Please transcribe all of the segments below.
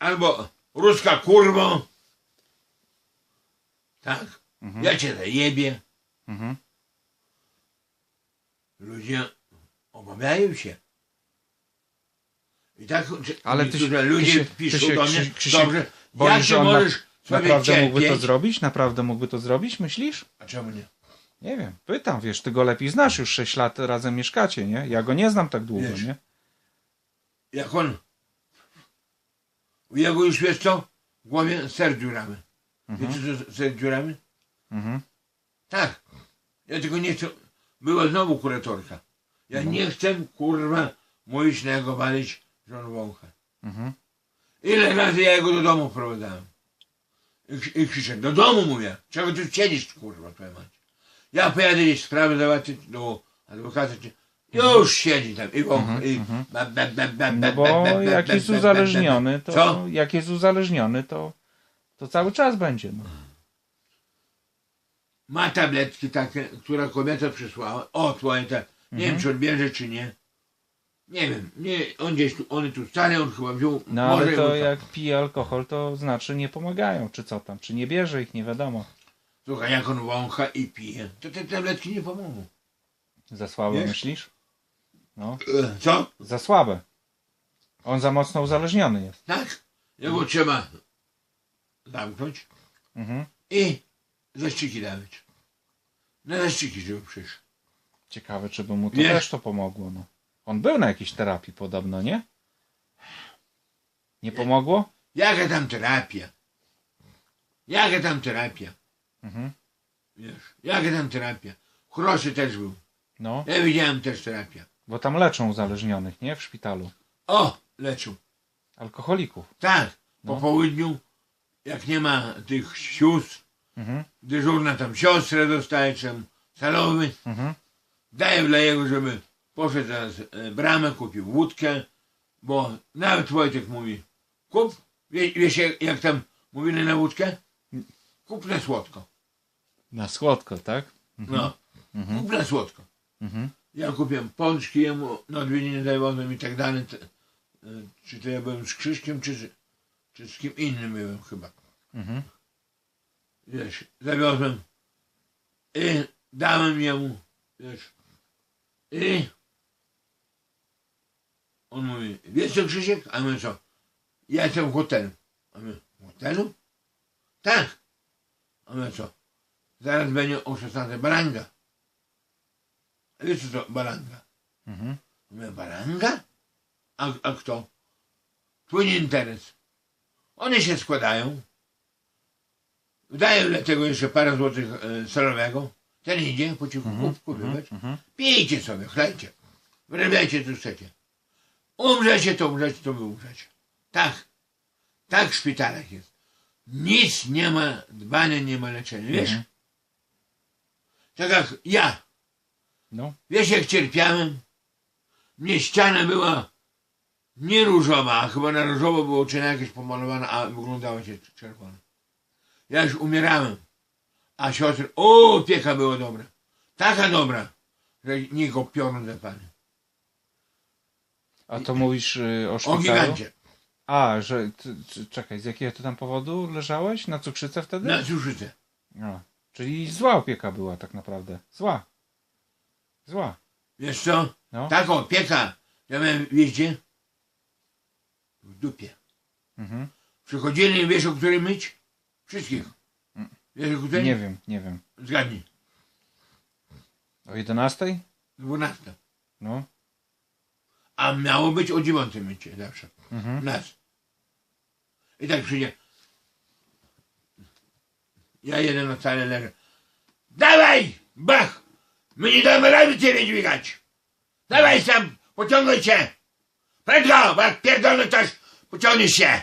albo ruska kurwo. Tak? Mhm. Ja cię zajebie. Mhm. Ludzie obawiają się. I tak Ale ty się- niektórzy ty ludzie się- piszą ty się, do mnie, Krzysiek, dobrze, boisz, jak na- możesz sobie Naprawdę mógłby to cierpieć? zrobić? Naprawdę mógłby to zrobić, myślisz? A czemu nie? Nie wiem, pytam, wiesz, ty go lepiej znasz, już 6 lat razem mieszkacie, nie? Ja go nie znam tak długo, Wiesz. nie? Jak on jego już wiesz co? W głowie ser dziuramy. Mhm. Wiecie co ser dziuramy? Mhm. Tak. Ja tylko nie chcę. Była znowu kuratorka. Ja No. nie chcę, kurwa, mówić na jego walić, że on wącha. Mhm. Ile razy ja jego do domu wprowadzałem. I, I krzyczę, do domu mówię, czego tu siedzisz, kurwa, twoja mać. Ja pojadę gdzieś sprawę załatwić do adwokata, czy... Już siedzi tam i wącha, Mhm, i... mhm. No bo jak jest uzależniony, to Co? jak jest uzależniony, to, to cały czas będzie. No. Ma tabletki takie, które kobieta przysłała. O, twoje te. Nie Mhm. wiem, czy on bierze, czy nie. Nie wiem. Nie, on gdzieś tu, on tu stary, on chyba wziął. No ale to jak pije alkohol, to znaczy nie pomagają, czy co tam, czy nie bierze ich, nie wiadomo. Słuchaj, jak on wącha i pije, to te tabletki nie pomogą. Za słabe Wiesz? myślisz? No, E, Co? za słabe. On za mocno uzależniony jest. Tak? Jego trzeba zamknąć Mhm. i zastrzyki dawać. Na zastrzyki, żeby przyszł. Ciekawe, czy by mu to też to pomogło. No. On był na jakiejś terapii podobno, nie? Nie pomogło? Jaka tam terapia? Jaka tam terapia? Mhm. Wiesz, jaka tam terapia? Chroszy też był. No, Ja widziałem też terapia. Bo tam leczą uzależnionych, nie? W szpitalu. O, leczył. Alkoholików. Tak, po No. południu, jak nie ma tych sióstr, Mhm. dyżurna tam siostrę dostaje, czy salowy, Mhm. daje dla jego, żeby poszedł teraz bramę, kupił wódkę, bo nawet Wojtek mówi, kup, wie, wiesz jak, jak tam mówili na wódkę? Kup na słodko. Na słodko, tak? No, Mhm. kup na słodko. Mhm. Ja kupiłem pączki jemu na odwiedziny zawiozłem i tak dalej. E, Czy to ja byłem z Krzyśkiem, czy, z- czy z kim innym byłem chyba. Mhm. wiesz, zawiozłem i dałem jemu, wiesz, i on mówi, wiesz co Krzysiek? A my co? Ja jestem w hotelu. A my, w hotelu? Tak. A my co? Zaraz będzie o 16 baranga. Wiesz co to baranga? Mhm. My, baranga? A, a kto? Twój interes. One się składają. Daję dla tego jeszcze parę złotych e, solowego. Ten idzie, po cichu Mhm. kup, kupować. Mhm. Pijcie sobie, chlejcie. Wyrabiajcie co chcecie. Umrzecie, to umrzecie, to wy umrzecie. Tak. Tak w szpitalach jest. Nic nie ma dbania, nie ma leczenia. Wiesz? Mhm. Tak jak ja. No. Wiesz jak cierpiałem? Mnie ściana była nie różowa, a chyba na różowo było czy na jakieś pomalowane, a wyglądała się czerwona. Ja już umierałem. A siostry, o, opieka była dobra. Taka dobra, że nikt o piorun zapadnie. A to mówisz y, o O szpitalu? gigancie. A, że... Ty, ty, czekaj, z jakiego ty tam powodu leżałeś? Na cukrzycę wtedy? Na cukrzycę. A, czyli zła opieka była tak naprawdę. Zła. Zła. Wiesz co? No. Taka opieka, ja miałem wieździe w dupie. Mhm. Przychodzili, wiesz o której myć? Wszystkich. Wiesz o której? Nie wiem, nie wiem. Zgadnij. O 11? 12. No. A miało być o 9 mycie zawsze. Mhm. Nas. I tak przyjdzie. Ja jeden na leżę. Dawaj! Bach! My nie damy rady ciebie dźwigać! Dawaj sam! Pociągnij się! Prędko! Bo jak pierdolny też pociągniesz się!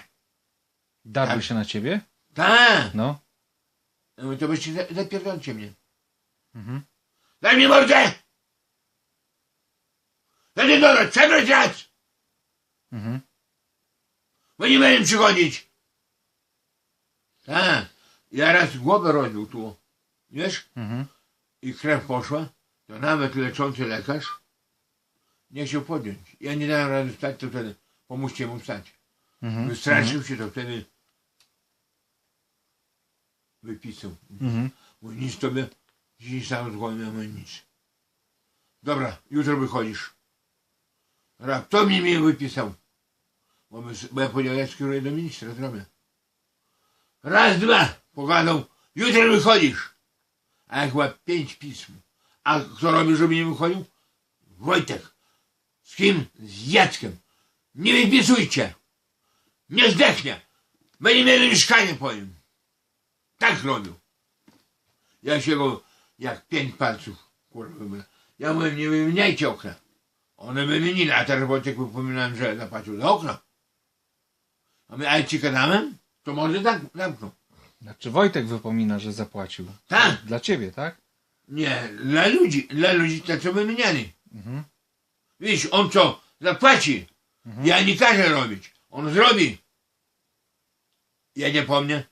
Darły Tak. się na ciebie? Tak! No. Mówię, to byście za- zapierdolcie mnie. Mhm. Daj mi mordę! Daj mi mordę! Przewróć raz! Mhm. Bo nie będę przychodzić. Tak. Ja raz głowę rozbił tu. Wiesz? Mhm. I krew poszła. To nawet leczący lekarz nie chciał podjąć. Ja nie dałem rady wstać, to wtedy pomóżcie mu wstać. Mhm. Wystraszył się, to wtedy wypisał. Mhm. Mówi, nic tobie dzisiaj stało z głowy, ja mówię, nic. Dobra, jutro wychodzisz. Raptownie mnie wypisał. Bo, my, bo ja powiedział, ja skieruję do ministra zdrowia. Raz, dwa, pogadał, jutro wychodzisz. A jak chyba pięć pism. A kto robi, żeby nie wychodził? Wojtek. Z kim? Z Jackiem. Nie wypisujcie. Nie zdechnie. Będzie mieli mieszkanie po nim. Tak robił. Ja się go jak pięć palców kurwa. Ja mówię, nie wymieniajcie okna. One wymienili, a teraz Wojtek wypominałem, że zapłacił za okna. A my, ale ci kadałem? To może tak zamknął. Znaczy Wojtek wypomina, że zapłacił. Tak. Dla ciebie, tak? Nie, dla ludzi, dla ludzi tak co wymieniali. Mhm. Widzisz, on co, zapłaci. Mhm. Ja nie każę robić. On zrobi. Ja nie pomnę.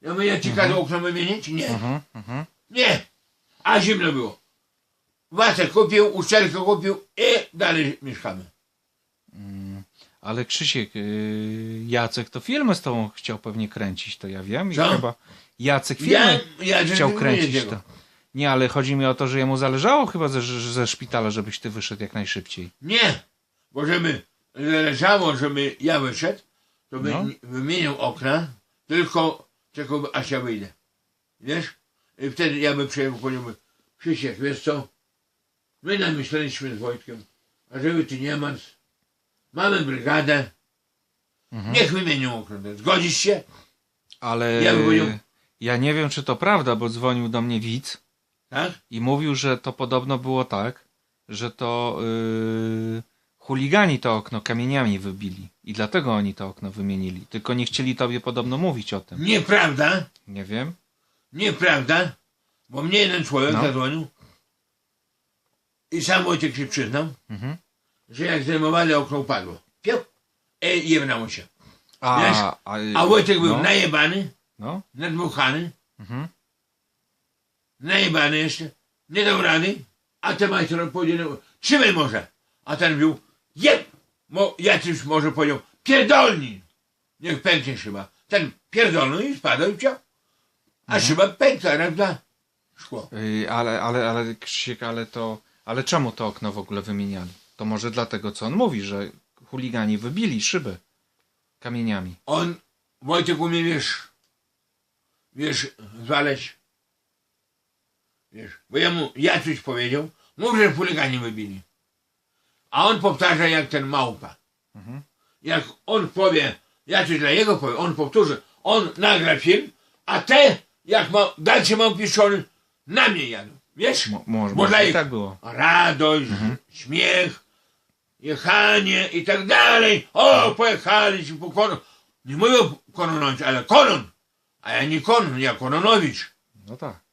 Ja mówię, ja ci każę okno wymienić? Nie. Mhm. Mhm. Nie. A zimno było. Wacek kupił, uszczelkę kupił i dalej mieszkamy. Mm, Ale Krzysiek, yy, Jacek to filmy z tobą chciał pewnie kręcić, to ja wiem. I Co? chyba Jacek Ja, filmy ja chciał nie kręcić to. Nie, ale chodzi mi o to, że jemu zależało chyba ze, ze szpitala, żebyś ty wyszedł jak najszybciej. Nie. Bo żeby leżało, żeby ja wyszedł, to by No. wymienił okna, tylko czekał, aż ja wyjdę. Wiesz? I wtedy ja bym przyjechał, powiedziałby, Krzysiek, wiesz co? My namyśleliśmy z Wojtkiem, a żeby ty nie martw, mamy brygadę, Mhm. niech wymienią okna. Zgodzisz się? Ale Ja bym powiedział- ja nie wiem, czy to prawda, bo dzwonił do mnie widz Tak? i mówił, że to podobno było tak, że to yy, chuligani to okno kamieniami wybili i dlatego oni to okno wymienili. Tylko nie chcieli tobie podobno mówić o tym. Nieprawda, Nie wiem. nieprawda, bo mnie jeden człowiek No. zadzwonił i sam Wojtek się przyznał, Mhm. że jak zdejmowali okno upadło. Piu! I jebnało się. A, Wiesz, a, był no, najebany, no. nadmuchany, Mhm. Najebany jeszcze, nie dał rady, a ten majster powiedział, trzymaj może. A ten mówił, jeb! Mo, Jacyś może powiedział, pierdolni! Niech pęknie szyba. Ten pierdolnął i spadł i wciął. A szyba pękła, raz, dwa. Szkło. Yy, ale, ale, ale Krzysiek, ale to, ale czemu to okno w ogóle wymieniali? To może dlatego, co on mówi, że chuligani wybili szyby kamieniami. On, Wojtek umie, wiesz, wiesz, zwaleć. Wiesz, bo ja mu, ja coś powiedział, mów, że chuligani wybili. A on powtarza jak ten małpa. Mhm. Jak on powie, ja coś dla jego powiem, on powtórzy, on nagra film, a te, jak ma, dalsze mam piszczony, na mnie jadą. Wiesz? Mo, może, Bo dla ich tak było. radość, śmiech, jechanie i tak dalej. O, pojechaliśmy po konon. Nie mówię kononować, ale konon. A ja nie konon, ja kononowicz. No tak. Tak.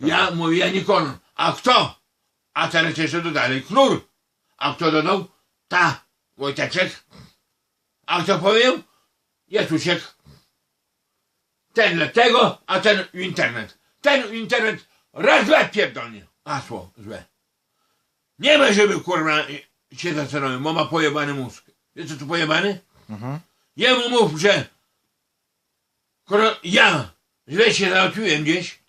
Ja mówię, ja nie konon. A kto? A teraz jeszcze dodali knur. A kto dodał? Ta, Wojteczek. A kto powiem? Jezusiek. Ten dlatego, a ten internet. Ten internet raz dwa pierdolnie. Hasło złe. Nie ma, żeby kurwa się zastanowił, bo ma pojebany mózg. Co tu pojebany? Mhm. Jemu mów, że ja źle się załatwiłem gdzieś,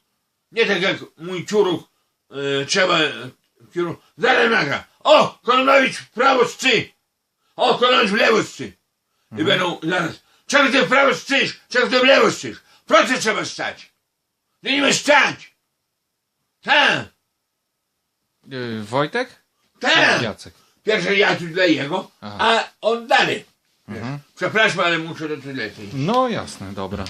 nie tak jak mój ciuruch e, trzeba ciuruch, zaraz nagra. O, Kononowicz w prawo scy. O, Kononowicz w lewo scy. I będą zaraz, czego ty w prawo scysz, czego ty w lewo scysz. Proszę trzeba stać. Możesz stać. Tak, Yy, Wojtek? tak. Jacek. Pierwszy ja dla jego, Aha. a on dalej. Mhm. Przepraszam, ale muszę do toalety. No jasne, dobra.